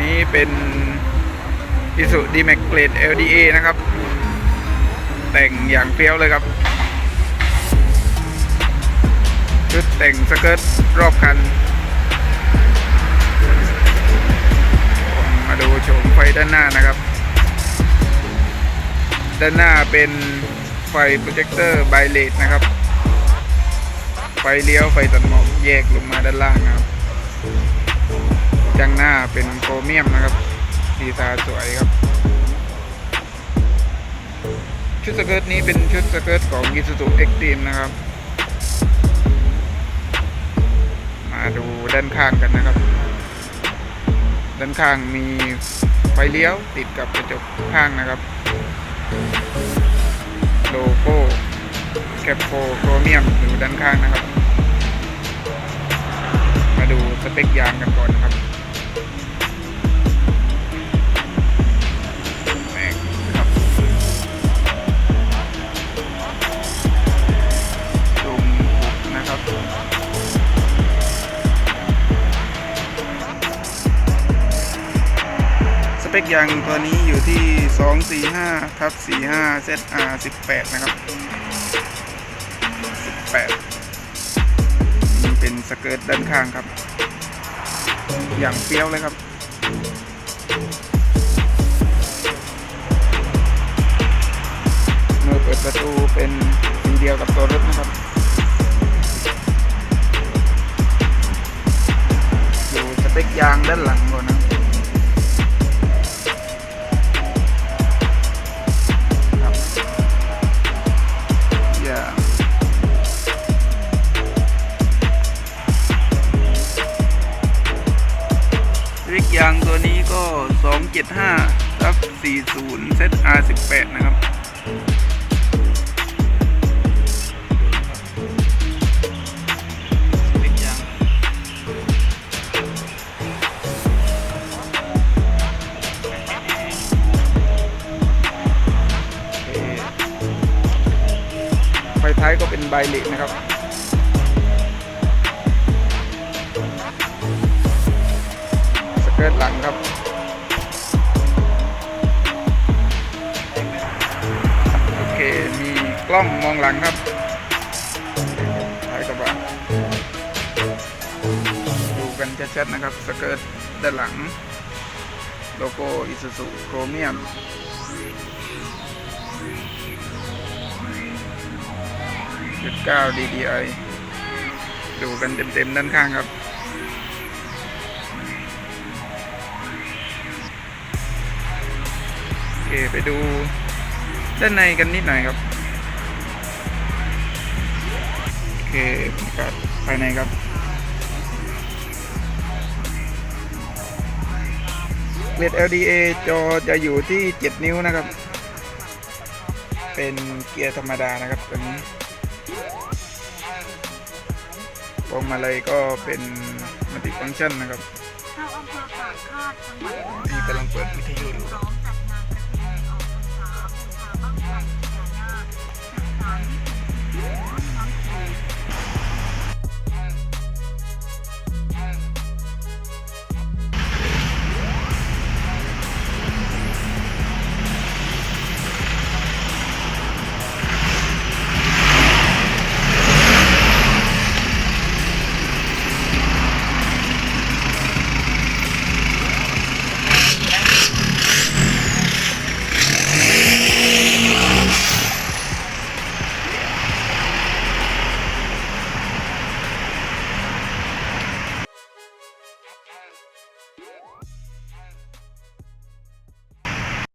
นี้เป็นอิสุดีแม็กเกรด LDA นะครับ แต่งอย่างเปรี้ยวเลยครับชุดแต่งสเกิร์ตรอบคัน มาดูโฉมไฟด้านหน้านะครับ ด้านหน้าเป็นไฟโปรเจคเตอร์ไบเลตนะครับ ไฟเลี้ยวไฟตัดหมอกแยกลงมาด้านล่างนะครับจังหน้าเป็นโครเมียมนะครับดีไซน์สวยครับ ชุดสเกิร์ตนี้เป็นชุดสเกิร์ตของ Isuzu Extreme นะครับ มาดูด้านข้างกันนะครับ ด้านข้างมีไฟเลี้ยวติดกับกระจกข้างนะครับ โลโก้ แคปโฟโครเมียมอยู่ด้านข้างนะครับ มาดูสเปคยางกันก่อนนะครับแม็กครับลุมหกนะครับสเปคยางตัวนี้อยู่ที่ 245ทับ45 ZR 18 นะครับ 18นี่เป็นสเกิร์ตด้านข้างครับ อย่างเปรี้ยวเลยครับมือเปิดประตูเป็นสีเดียวกับตัวรถนะครับดูสเปคยางด้านหลัง ริกยางตัวนี้ก็ 275ทับ40 ZR 18 นะครับไฟท้ายก็เป็นไบเหลตนะครับ ล้องมองหลังครับท้ายกระบะดูกันชัดๆนะครับสเกิร์ตด้านหลัง โลโก้อิซูซุโครเมียมจุดเก้า DDI ดูกันเต็มๆด้านข้างครับโอเคไปดูด้านในกันนิดหน่อยครับ เคบรรยากาศภายในครับเกรด LDA จอจะอยู่ที่ 7 นิ้วนะครับ เป็นเกียร์ธรรมดานะครับตัวนี้พวงมาลัยก็เป็นมัลติฟังก์ชันนะครับเข้าอำเภอปากคาดจังหวัดนี่กำลังเปิดวิทยุอยู่พร้อม